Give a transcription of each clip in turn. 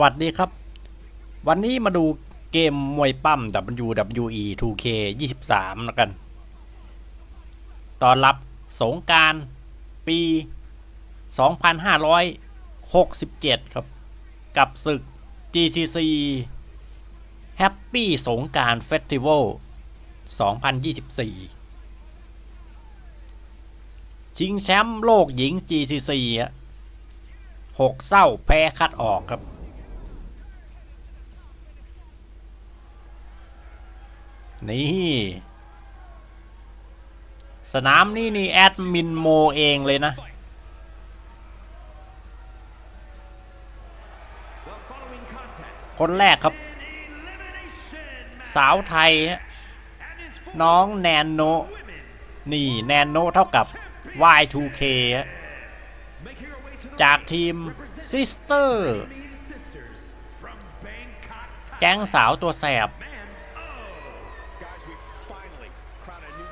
วัสดีครับ วันนี้มาดูเกมมวยปั้ม WWE 2K 23แล้วกัน ตอนรับสงกรารปี 2567 ครับ กับศึก GCC Happy สงการเฟสติวัล2024 ชิงแชมป์โลกหญิง GCC หกเศร้าแพ้คัดออกครับ นี่ สนามนี่นี่แอดมินโมเองเลยนะ คนแรกครับ สาวไทย น้องแนนโน นี่แนนโนเท่ากับ Y2K จากทีมซิสเตอร์ แก๊งสาวตัวแสบ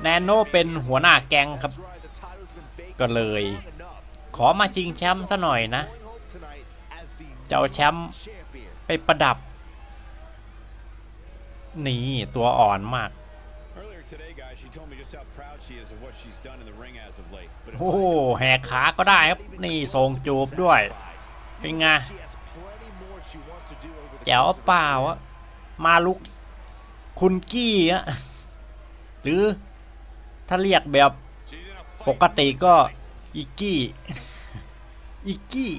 แนนโนเป็นหัวหน้าแก๊งครับ ก็เลย ขอมาชิงแชมป์ซะหน่อยนะ เจ้าแชมป์ไปประดับ นี่ตัวอ่อนมาก Earlier today, guys, she told me just how proud she is of what she's done in the ring as of late. But if โอ้โหแหกขาก็ได้ครับ นี่ส่งจูบด้วย เป็นไงแจ๋วเปล่าอะมาลุกคุณกี้อะหรือ ถ้าเรียกแบบปกติก็อิกกี้ อิกกี้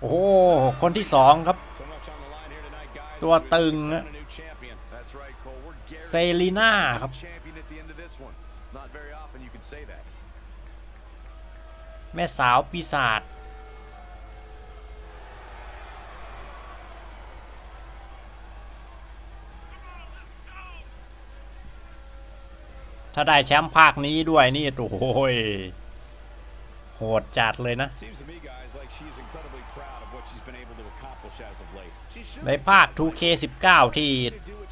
โอ้โห คนที่สองครับ ตัวตึงเซรีน่าครับ แม่สาวปีศาจ ถ้าได้แชมป์ภาคนี้ด้วยนี่โอ้โหยโหดจัดเลยนะ Seems to me, guys, like she's incredibly proud of what she's been able to accomplish as of late. She should ใน be ภาค 2K19 ที่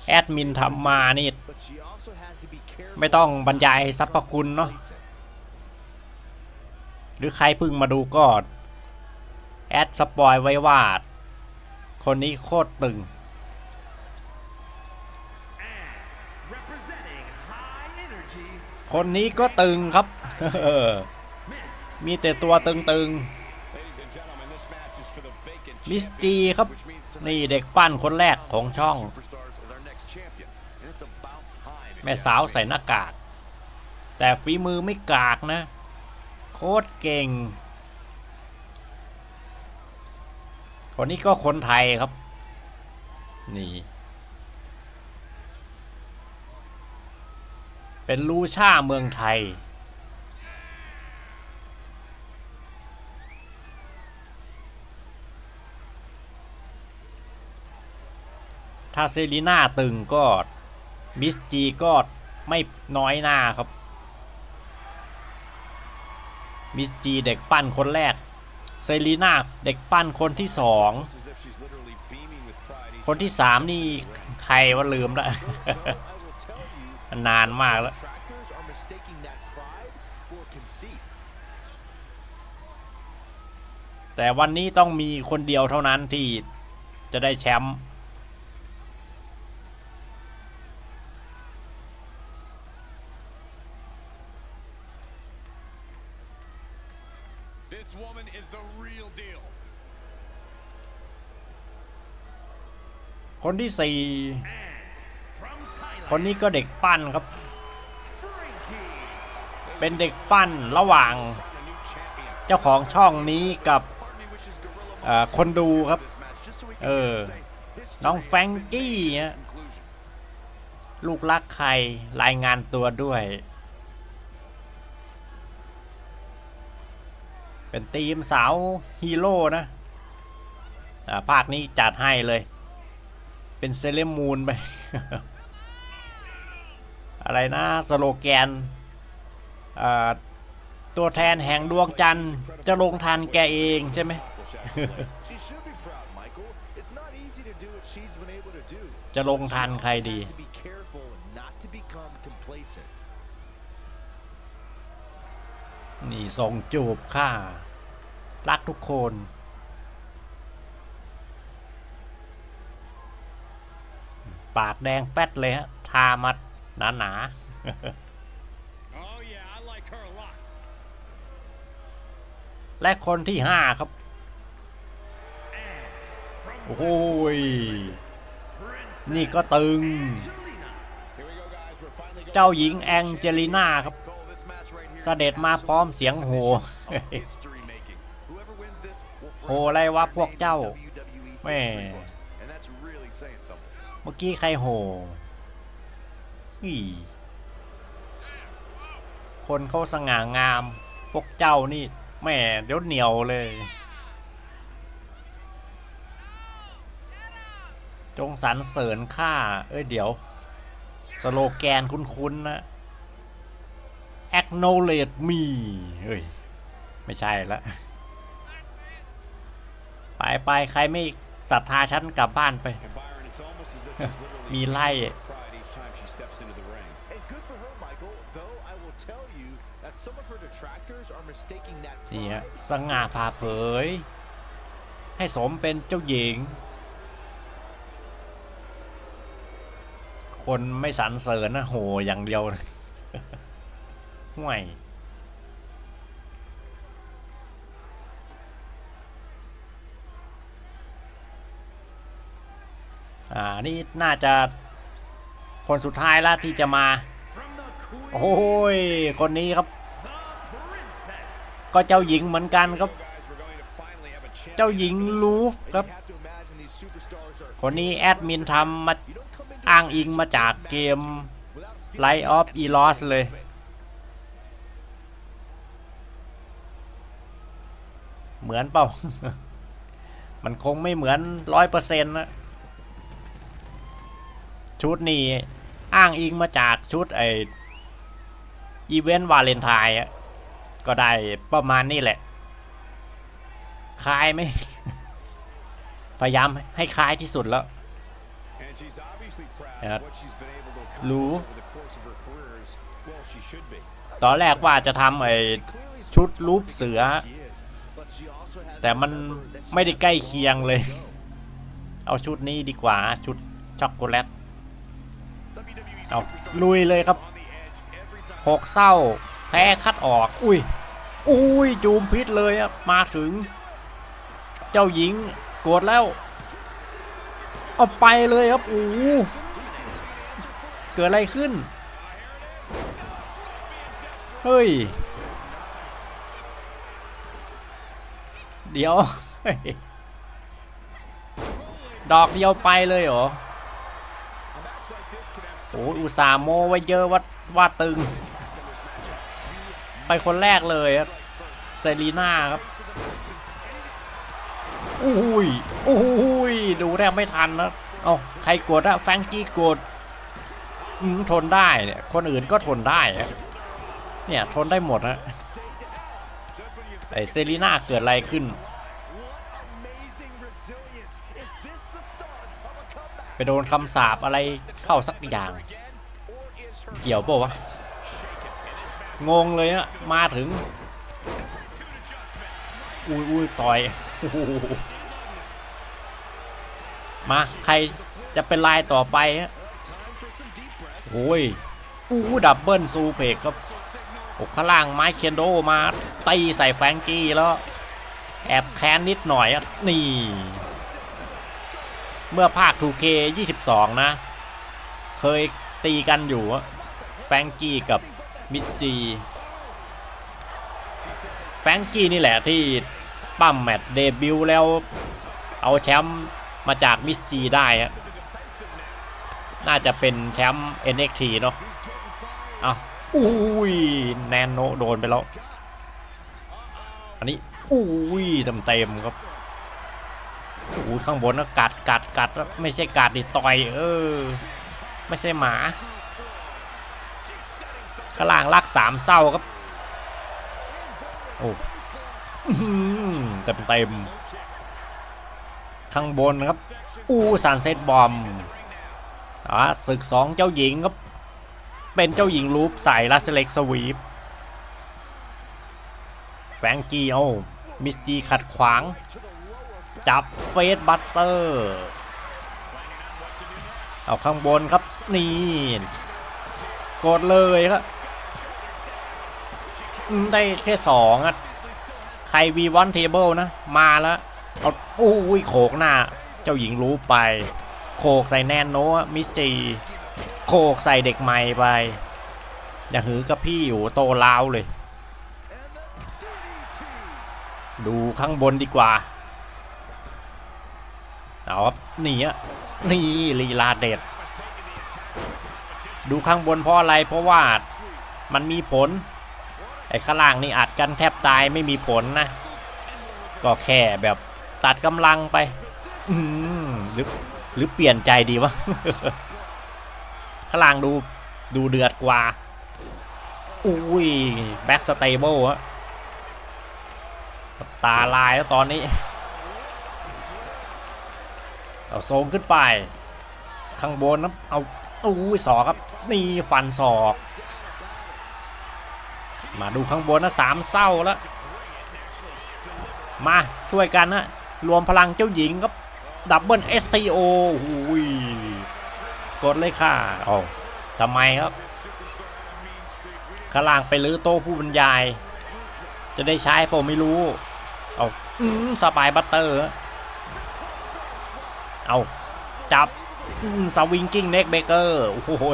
แอดมินทำมานี่ but she also has to be careful ไม่ต้องบรรยายสรรพคุณเนาะหรือใครเพิ่งมาดูก็ แอดสปอยไว้ว่า คนนี้โคตรตึง คนนี้ก็ตึงครับ มีแต่ตัวตึงๆมิสจีครับ นี่เด็กปั้นคนแรกของช่อง แม่สาวใส่หน้ากาก แต่ฝีมือไม่กากนะ โคตรเก่ง คนนี้ก็คนไทยครับ นี่ เป็นลูชาเมืองไทย ถ้าเซรีน่าตึงก็มิสจีก็ไม่น้อยหน้าครับ มิสจีเด็กปั้นคนแรก เซรีน่าเด็กปั้นคนที่สอง คนที่สามนี่ใครว่าลืมละ นานมากแล้ว detractors are mistaking that pride for conceit. แต่วันนี้ต้องมีคนเดียวเท่านั้นที่จะได้แชมป์ This woman is the real deal. คนที่สี่ from Thailand, คนนี้ก็เด็กปั้นครับ เป็นเด็กปั้นระหว่างเจ้าของช่องนี้กับคนดูครับ เออ น้องแฟรงกี้ฮะลูกรักใครรายงานตัวด้วย เป็นทีมสาวฮีโร่นะอ่าภาคนี้จัดให้เลย เป็นเซเลมูนไป อะไรนะสโลแกนตัวแทนแห่งดวงจันทร์จะลงทันแกเองใช่ไหมจะลงทันใครดี นี่ส่งจูบข้ารักทุกคน ปากแดงแป๊ดเลยฮะ ทามา หนาหนา Oh yeah, I like her a lot. ๆและคนที่ห้าครับ โอ้โหยนี่ก็ตึง Here we go, guys. We're finally going เจ้าหญิงแองเจลิน่าครับ Call this match right here. เสด็จมาพร้อมเสียงโห History making. Whoever wins this will โหอะไรวะพวกเจ้า WWE แม่ history books. And that's really saying something. เมื่อกี้ใครโห คนเขาสง่างาม พวกเจ้านี่แม่เดี๋ยวเหนียวเลย จงสรรเสริญข้า เอ้ย เดี๋ยว สโลแกนคุ้นๆนะ acknowledge me เฮ้ย ไม่ใช่ละ ไปไปใครไม่ศรัทธาฉันกลับบ้านไป มีไล่ นี่ฮะ pride สง่าผ่าเผย ให้สมเป็นเจ้าหญิง คนไม่สรรเสริญนะโหอย่างเดียวเลยห่วยอ่า นี่น่าจะคนสุดท้ายแล้วที่จะมา From the Queen, โอ้ย คนนี้ครับ the Princess. ก็เจ้าหญิงเหมือนกันครับ เจ้าหญิงลูฟครับ คนนี้แอดมินทำมาอ้างอิงมาจากเกม without Light of Elos เลยเหมือนเปล่า มันคงไม่เหมือนร้อยเปอร์เซ็นต์นะชุดนี้อ้างอิงมาจากชุดไออีเวนต์วาเลนไทน์อะ ก็ได้ประมาณนี้แหละคล้ายไหมพยายามให้คล้ายที่สุดแล้ว And she's obviously proud Yeah. of what she's been able to Loof. accomplish over the course of her career. As well, she should be. ตอนแรกว่าจะทำไอ clearly ชุดรูปเสือ she is, but she also has แต่มันไม่ได้ใกล้เคียงเลย เอาชุดนี้ดีกว่าชุดช็อกโกแลต WWE เอา superstars ลุยเลยครับ on the edge every time. หกเศร้า แพ้คัดออก อุ้ย อุ้ยจูมพิษเลยอะมาถึง เจ้าหญิงโกรธแล้วเอาไปเลยครับโอ้เกิดอะไรขึ้น เฮ้ย เดี๋ยว ดอกเดียวไปเลยเหรอโอ้ยอุตส่าห์โมไว้เยอะว่าว่าตึง ไปคนแรกเลยอะเซรีน่าครับอุ้ยอุ้ยดูแทบไม่ทันนะเอาใครกดอะแฟรงกี้กดทนได้เนี่ย คนอื่นก็ทนได้เนี่ยทนได้หมดนะไอเซรีน่าเกิดอะไรขึ้น ไปโดนคำสาปอะไรเข้าสักอย่าง เกี่ยวป่าวะ งงเลยอะมาถึง อุ้ยอุ้ยต่อย มาใครจะเป็นลายต่อไปฮะโอ้ยอู้ดับเบิลซูเพกครับอ้ข้างล่างไม้เคนโดมาตีใส่แฟงกี้แล้ว แอบแค้นนิดหน่อยอะนี่ เมื่อภาค 2K 22 นะ เคยตีกันอยู่แฟงกี้กับ มิสจีแฟรงกี้นี่แหละที่ปั้มแมตช์เดบิวต์แล้วเอาแชมป์มาจากมิสจีได้อะน่าจะเป็นแชมป์ NXT เนาะเอาอุ้ยแนนโนโดนไปแล้ว อันนี้อุ้ยเต็มๆครับโอ้โหข้างบนนะกัดกัดกัดไม่ใช่กัดดิต่อยเออ ไม่ใช่หมา ข้างล่างลากสามเศร้าครับโอ้เต็มเต็มๆข้างบนครับ อู้สันเซตบอมอ่าศึกสองเจ้าหญิงครับ เป็นเจ้าหญิงลูปใส่ลัสเล็กสวีปแฟงกี้เอามิสจีขัดขวาง จับเฟสบัสเตอร์ เอาข้างบนครับ นี่ กดเลยครับ ได้แค่สองอะใครวีวันเทเบิลนะ มาแล้วเอาอุ้ยโขกหน้า เจ้าหญิงรู้ไป โขกใส่แนนโนะมิสจีโขกใส่เด็กใหม่ไป อย่าหือกับพี่อยู่โตลาวเลย ดูข้างบนดีกว่า เอาครับนี่อะนี่ลีลาเด็ด ดูข้างบนเพราะอะไรเพราะว่ามันมีผล อ้ข้างล่างนี่อัดกันแทบตายไม่มีผลนะ ก็แค่แบบตัดกำลังไปหรือหรือเปลี่ยนใจดีวะข้างล่างดูดูเดือดกว่า อุ้ยแบ็กสเตเบิลอะตาลายแล้วตอนนี้ เอาทรงขึ้นไป ข้างบนนะเอาอู้ยศอครับ นี่ฟันศอก มาดูข้างบนนะสามเศร้าแล้ว มาช่วยกันนะรวมพลังเจ้าหญิงครับดับเบิล STO หูยกดเลยค่ะเอาทำไมครับข้างล่างไปลื้อโต๊ะผู้บรรยาย จะได้ใช้ผมไม่รู้ เอาอืมสปายบัตเตอร์ เอาจับสวิงกิ้งเน็กเบเกอร์ โอ้โห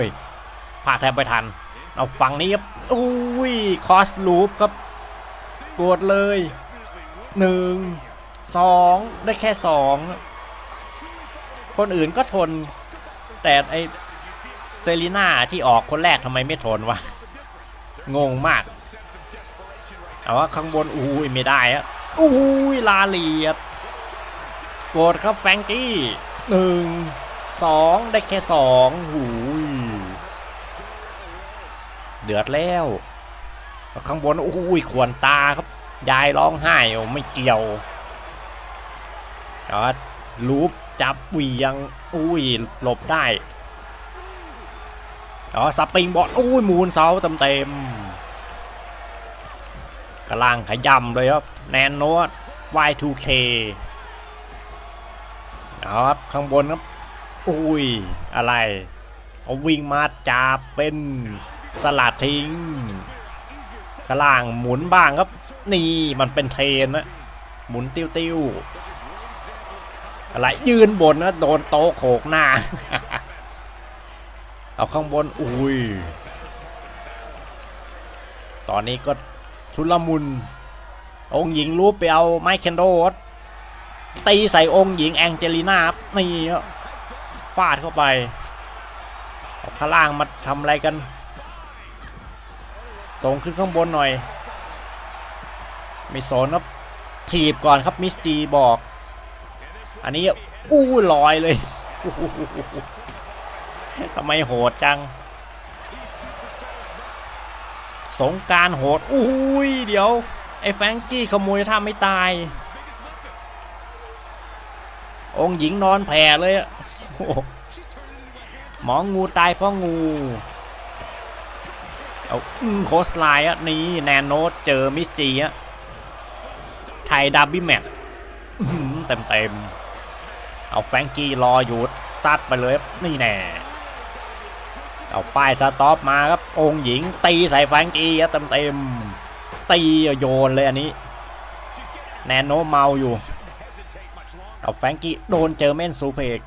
พลาดแทบไปทัน เอาฝั่งนี้ครับอุ้ยคอสลูปครับกดเลยหนึ่งสองได้แค่สองคนอื่นก็ทน แต่ไอเซรีน่าที่ออกคนแรกทำไมไม่ทนวะ งงมากเอาว่าข้างบนอุ้ยไม่ได้อะอุ้ยลาเลียดกดครับแฟงกี้หนึ่งสองได้แค่สองหู เดือดแล้วข้างบนอุ้ยขวนตาครับ ยายร้องไห้โอ้ไม่เกี่ยวเอลูปจับเวียงอุ้ยหลบได้อ๋อสปริงบอลอุ้ยมูนเสาเต็มเต็มๆกลางขยำเลยครับแนนโนด Y2K เอาครับข้างบนครับอุ้ยอะไรเอาวิ่งมาจับเป็น สลัดทิ้งข้างล่างหมุนบ้างครับ นี่มันเป็นเทรนนะหมุนติ้วติ้วๆอะไรยืนบนนะโดนโต๊ะโขกหน้า เอาข้างบน อุ้ย ตอนนี้ก็ชุลมุน องหญิงรูปไปเอาไมค์เคนโดตีใส่องค์หญิงแองเจลิน่าครับนี่ฟาดเข้าไปเอาข้างล่างมาทำอะไรกัน ส่งขึ้นข้างบนหน่อย ไม่สนครับถีบก่อนครับมิสจีบอก อันนี้อู้ลอยเลยทำไมโหดจัง สงการโหดอุ้ยเดี๋ยว ไอ้แฟงกี้ขโมยท่าไม่ตาย องหญิงนอนแผ่เลยอะหหมองูตายเพราะงู เอาโคสไลน์อะนี่แนนโนตเจอมิสจีอะไทยดับบิแมทเต็มเต็มๆเอาแฟงกี้รออยู่ซัดไปเลยนี่แน่เอาป้ายสต็อปมาครับองหญิงตีใส่แฟงกี้อะเต็มเต็มตีโยนเลยอันนี้ แนนโนเมาอยู่ เอาแฟงกี้โดนเจอเมนซูเพก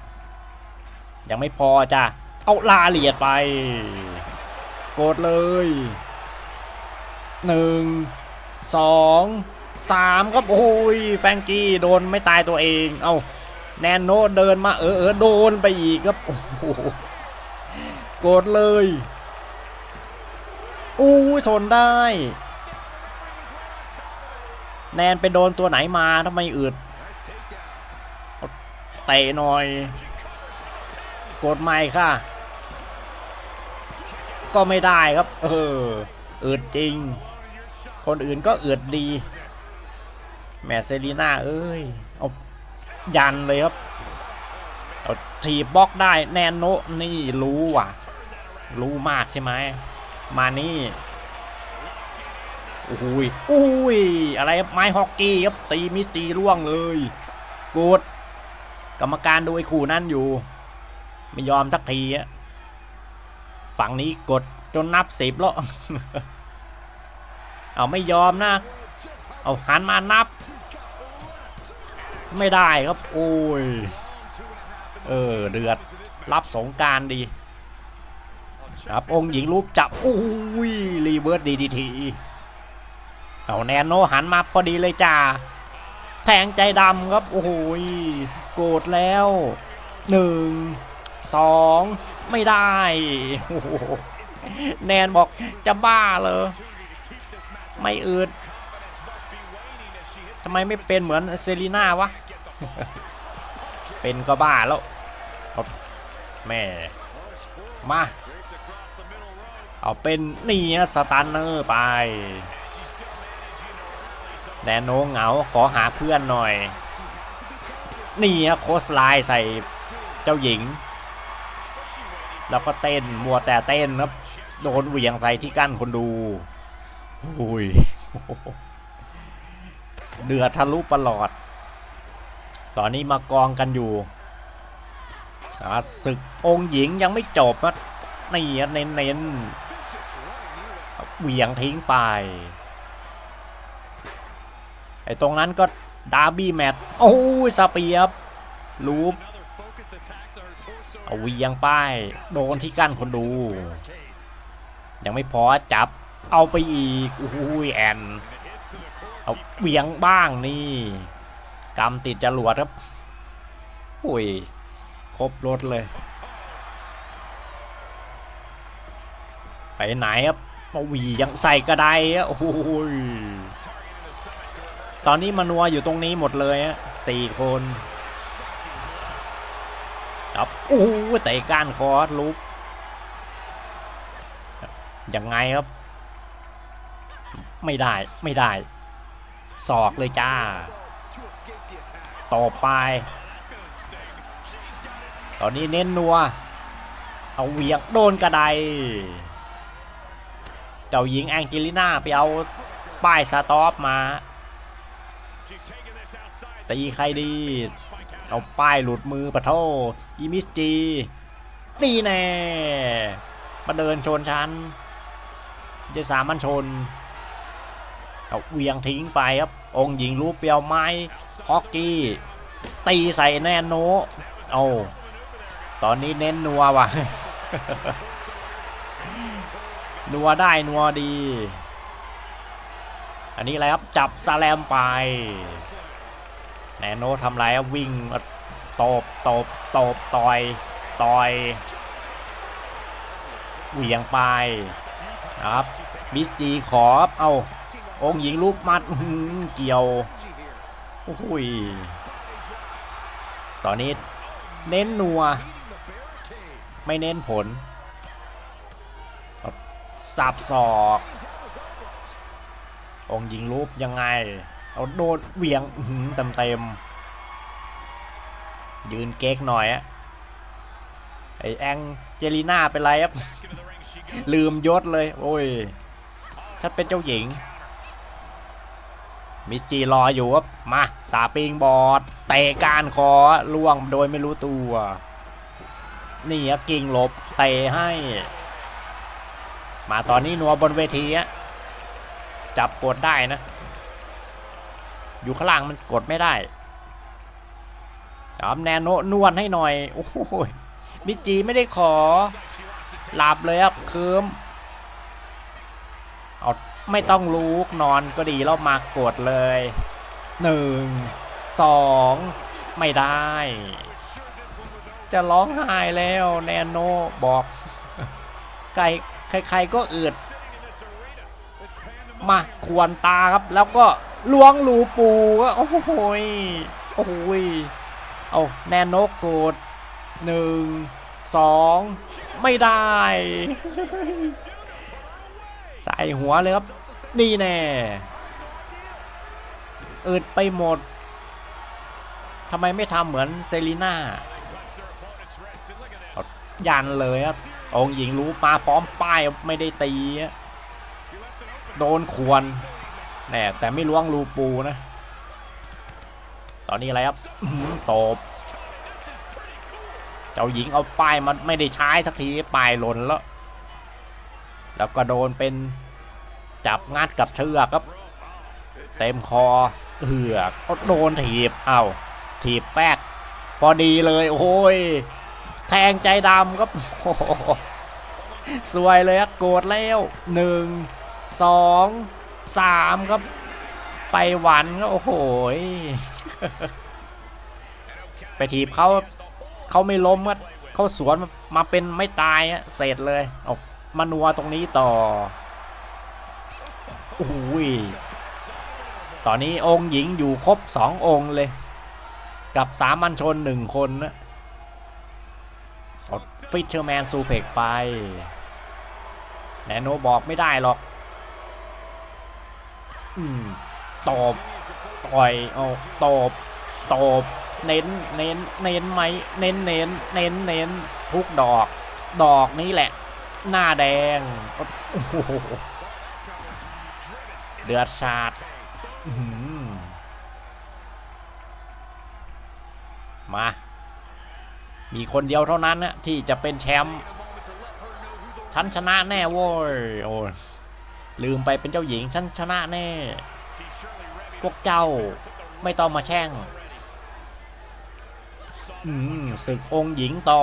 ยังไม่พอจ้ะเอาลาเลียดไป กดเลยหนึ่งสองสามครับโอ้ยแฟรงกี้โดนไม่ตายตัวเอง เอาแนนโนเดินมาเออเออโดนไปอีกครับโอ้โหกดเลยอู้ยทนได้ แนนไปโดนตัวไหนมาทำไมอึดเตะหน่อย กดไม่ค่ะ ก็ไม่ได้ครับ เอออึดจริง คนอื่นก็อึดดีแมสเซรีน่าเอ้ย เอายันเลยครับเอาทีบบล็อกได้แนนโนนี่รู้ว่ะ รู้มากใช่ไหม มานี่อุ้ยอุ้ย อะไรครับไม้ฮอกกี้ครับ ตีมิสจีร่วงเลยกดกรรมการดูไอ้ขู่นั่นอยู่ ไม่ยอมสักทีอะ ฝั่งนี้กดจนนับสิบแล้ว เอาไม่ยอมนะ เอาหันมานับ ไม่ได้ครับ โอ้ย เออ เดือด รับสงการดี ครับองค์หญิงรูปจับอุ้ย รีเวิร์สดีดีทีเอาแนนโนหันมาพอดีเลยจ้า แทงใจดำครับ โอ้โหยโกรธแล้วหนึ่งสอง ไม่ได้แนนบอกจะบ้าเหรอไม่อืดทำไมไม่เป็นเหมือนเซรีน่าวะ เป็นก็บ้าแล้วแม่มา เอาเป็นนี่ฮะสตันเนอร์ไปแดนโนเหงาขอหาเพื่อนหน่อย นี่ฮะโคสไลน์ใส่เจ้าหญิง แล้วก็เต้นมัวแต่เต้นครับโดนเหวี่ยงใส่ที่กั้นคนดูอุ้ยเดือดทะลุประหลอด ตอนนี้มากองกันอยู่ศึกองค์หญิงยังไม่จบนะนี่ฮะเน้นเหวี่ยงทิ้งไป ไอ้ตรงนั้นก็ดาร์บี้แมตช์โอ้ยสเปียบลูป เอาเวียงป้ายโดนที่กั้นคนดู ยังไม่พอจับเอาไปอีกโอ้ยแอนเอาเวียงบ้างนี่กำติดจรวดครับโอ้ยครบรถเลย ไปไหนครับมาเหวียงใส่กระไดอะโอ้ยตอนนี้มานัวอยู่ตรงนี้หมดเลยฮะสี่คน ครับโอ้โหเตะก้านคอลุกยังไงครับ ไม่ได้ไม่ได้ศอกเลยจ้า ต่อไป ตอนนี้เน้นนัว เอาเวียงโดนกระได เจ้าหญิงแองเจลิน่าไปเอาป้ายสต็อปมา ตีใครดี เอาป้ายหลุดมือปะโท อีมิสจีนี่แน่มาเดินชนชั้นจะสามัญชนเอาเวียงทิ้งไปครับ องหญิงรูปเปียวไม้ฮอกกี้ ตีใส่แน่นโนเอาตอนนี้เน้นนัวว่ะ นัวได้นัวดี อันนี้อะไรครับ จับซาแลมไป แนโนทำไรครับวิ่งมา ตบตบตบต่อยต่อยเหวี่ยงไปนะครับมิสจีขอบเอาองค์หญิงลูกมัดเกี่ยวโอ้โหยตอนนี้เน้นนัว ไม่เน้นผล สับศอก องค์หญิงรูปยังไง เอาโดดเหวียงเต็มเต็ม ยืนเก๊กหน่อยอะไอแองเจลีน่าเป็นไรครับ ลืมยศเลย โอ้ยฉันเป็นเจ้าหญิง มิสจีรออยู่ครับ มา สาปิงบอดเตะการคอล่วงโดยไม่รู้ตัว นี่กิ่งหลบเตะให้ มาตอนนี้นัวบนเวทีอะจับกดได้นะ อยู่ข้างล่างมันกดไม่ได้ ครับแนโนนวดให้หน่อย โอ้โหยมิจีไม่ได้ขอ หลับเลยครับเคิมเอาไม่ต้องลุกนอนก็ดีแล้วมากดเลยหนึ่งสองไม่ได้ จะร้องไห้แล้วแนโนบอกใครใครๆก็อืดมาควรตาครับแล้วก็ล้วงรูปูก็โอ้โหโอ้โห เอาแนนโนโกดหนึ่งสองไม่ได้ ใส่หัวเลยครับ นี่แน่อึดไปหมดทำไมไม่ทำเหมือนเซรีน่ายันเลยครับองหญิงรู้มาพร้อมป้ายไม่ได้ตี โดนควรแน่แต่ไม่ล้วงรูปูนะ ตอนนี้อะไรครับตบ เจ้าหญิงเอาป้ายมันไม่ได้ใช้สักทีป้ายหล่นแล้ว แล้วก็โดนเป็นจับงัดกับเชือกครับ เต็มคอเหือกโดนถีบเอาถีบแป๊กพอดีเลย โอ้ยแทงใจดำครับสวยเลยครับโกรธแล้วหนึ่งสองสามครับ ไปหวันก็โอ้โหย ไปถีบเขาเขาไม่ล้มก็เขาสวนมาเป็นไม่ตายเสร็จเลยเอามานัวตรงนี้ต่อโอ้ยตอนนี้องค์หญิงอยู่ครบสององค์เลย กับสามัญชนหนึ่งคนนะฟิชเชอร์แมนซูเพกไปแนโนบอกไม่ได้หรอก อืมตบ ต่อยเอาตบตบเน้นเน้นเน้นไหมเน้นเน้นเน้นเน้นทุกดอก ดอกนี้แหละ หน้าแดงโอ้โหเดือดสาดมา มีคนเดียวเท่านั้นนะที่จะเป็นแชมป์ฉันชนะแน่โว้ยโอ้ยลืมไปเป็นเจ้าหญิงฉันชนะแน่ พวกเจ้าไม่ต้องมาแช่งอืมศึกองค์หญิงต่อ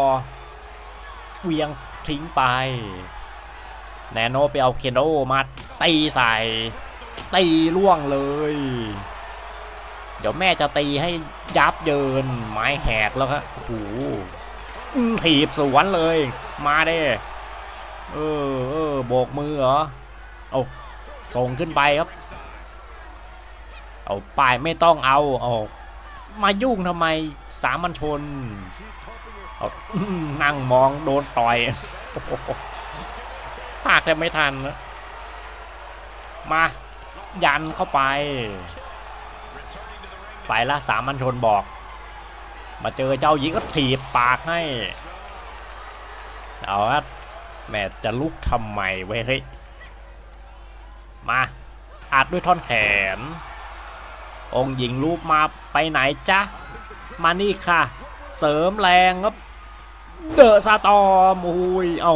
เวียงทิ้งไป แนโนไปเอาเคนโดมาตีใส่ ตีล่วงเลย เดี๋ยวแม่จะตีให้ยับเยิน ไม้แหกแล้วครับโอ้โหถีบสวนเลย มาเด้เออเออโบกมือเหรอเอาส่งขึ้นไปครับ เอาป้ายไม่ต้องเอาเอามายุ่งทำไมสามัญชนเอานั่งมองโดนต่อยโอ้โหพากแต่ไม่ทัน มา ยันเข้าไป ไปละสามัญชนบอก มาเจอเจ้าหญิงก็ถีบปากให้ เอาละแม่จะลุกทำไมเว้ยเฮ้ยมาอัดด้วยท่อนแขน องค์หญิงรูปมาไปไหนจ๊ะ มานี่ค่ะ เสริมแรงครับ เดอะซาตอมโอ้ยเอา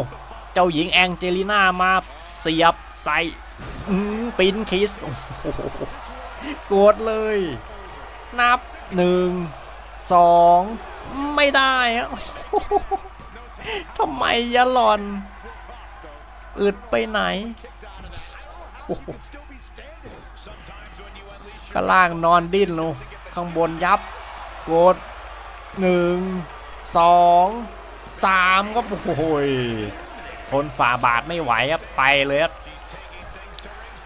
เจ้าหญิงแองเจลิน่ามาเสียบใส่อื้อปินคิสโอ้โกรธเลย นับหนึ่งสองไม่ได้อะทำไมยะหลอน อึดไปไหน ข้างล่างนอนดิ้นลงข้างบนยับกดหนึ่งสองสามก็โอ้โหยทนฝ่าบาทไม่ไหวครับไปเลยครับ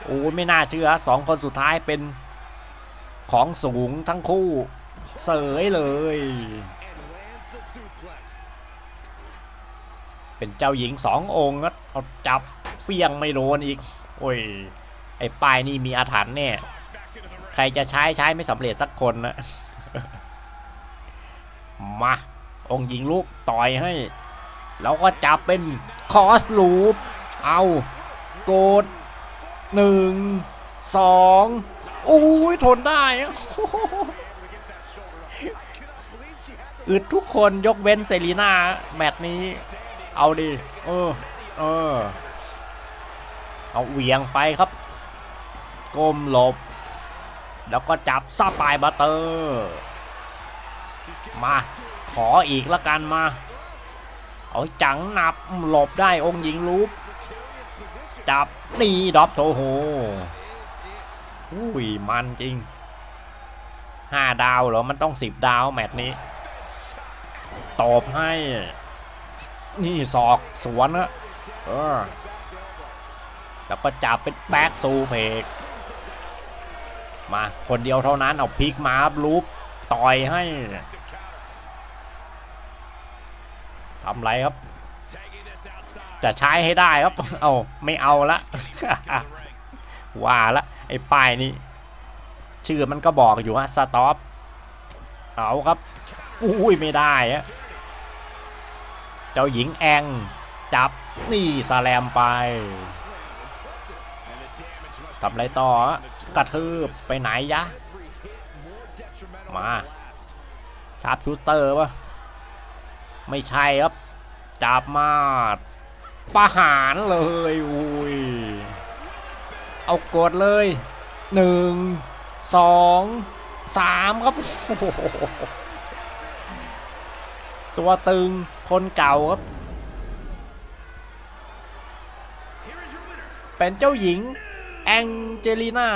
โอ้ไม่น่าเชื่อสองคนสุดท้ายเป็นของสูงทั้งคู่เสยเลย เป็นเจ้าหญิงสององค์ก็เอาจับเฟียงไม่โดนอีก โอ้ย ไอ้ป้ายนี่มีอาถรรพ์เนี่ย ครจะใช้ใช้ไม่สำเร็จสักคนนะมา องค์หญิงลูกต่อยให้ แล้วก็จับเป็นคอสลูป เอาโกดหนึ่งสองอุ้ยทนได้อึดทุกคนยกเว้นเซรีนาแมตช์นี้ เอาดิเออ เออ เอาเหวี่ยงไปครับก้มหลบ แล้วก็จับซาปายบัตเตอร์มาขออีกละกันมา เอาจังหนับหลบได้องค์หญิงรูปจับนี่ดอปโทโฮอุ้ยมันจริงห้าดาวเหรอ มันต้องสิบดาวแมตช์นี้ ตบให้ นี่ศอกสวนนะเออแล้วก็จับเป็นแบ็กซูเพก มาคนเดียวเท่านั้นเอาพลิกมาบลูปต่อยให้ทำไรครับ จะใช้ให้ได้ครับ เอาไม่เอาละว่าละไอ้ป้ายนี้ ชื่อมันก็บอกอยู่ฮะสต็อปเอาครับอุ้ยไม่ได้อะเจ้าหญิงแองจับนี่สแลมไปทำไรต่อ กระทืบไปไหนยะ มาชาร์ปชูเตอร์ปะไม่ใช่ครับ จับมาประหารเลยอุ้ยเอากดเลยหนึ่งสองสามครับโอ้โหตัวตึงคนเก่าครับ เป็นเจ้าหญิง แองเจลีน่า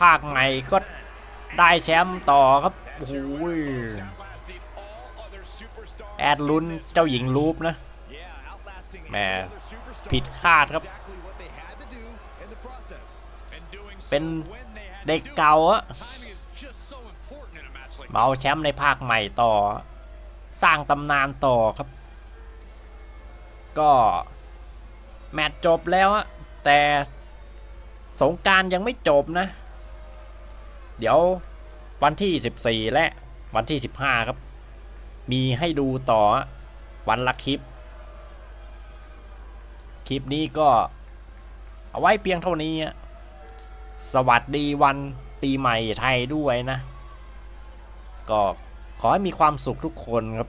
ภาคใหม่ก็ได้แชมป์ต่อครับ โอ้โหแอดลุนเจ้าหญิงลูปนะแหมผิดคาดครับ เป็นเด็กเก่าอะเอาแชมป์ในภาคใหม่ต่อ สร้างตำนานต่อครับ ก็ แมตช์จบแล้วอะแต่สงการยังไม่จบนะ เดี๋ยววันที่ 14 และวันที่ 15 ครับ มีให้ดูต่อวันละคลิป คลิปนี้ก็เอาไว้เพียงเท่านี้ สวัสดีวันปีใหม่ไทยด้วยนะ ก็ขอให้มีความสุขทุกคนครับ